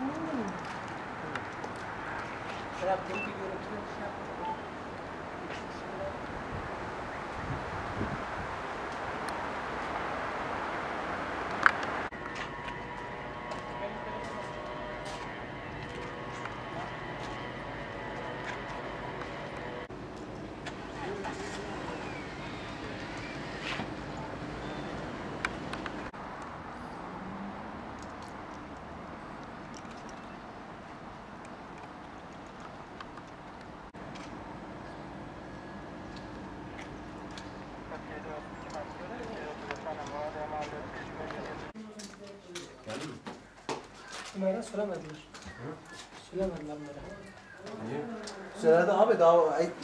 Hmm. Sarap din siguro siya. Yaptım. Ömer'e söylemediler. Söylemediler Ömer'e. Niye? Söyledi abi daha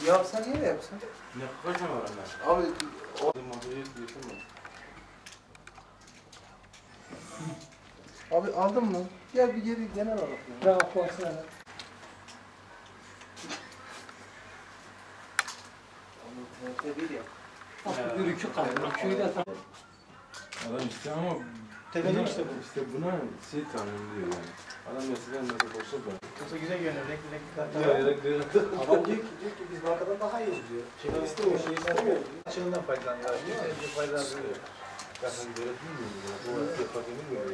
yapsan de yapsan? Ne kaç var anne? Abi O maddeye diyorsun mu? abi aldın mı? Gel bir geri genel alalım. ya. Bravo. Onu TRT bir ya. Bak bir ürkü kaldı. Ürküyü de tam. Adam işte ama Buna- işte bu. İşte buna şey tanım diyor yani. Adam mesela mesela boşa bırak. Yoksa güzel görünüyor. Renkli renkli Ya kartlar. ya diyor. Adam diyor ki, diyor ki biz bankadan daha iyiyiz diyor. Şeyden istemiyor, şeyi istemiyor. Açığından faydalanıyor. Güzelce faydalanıyor. Bakın böyle değil mi? Bu yapabilir mi böyle?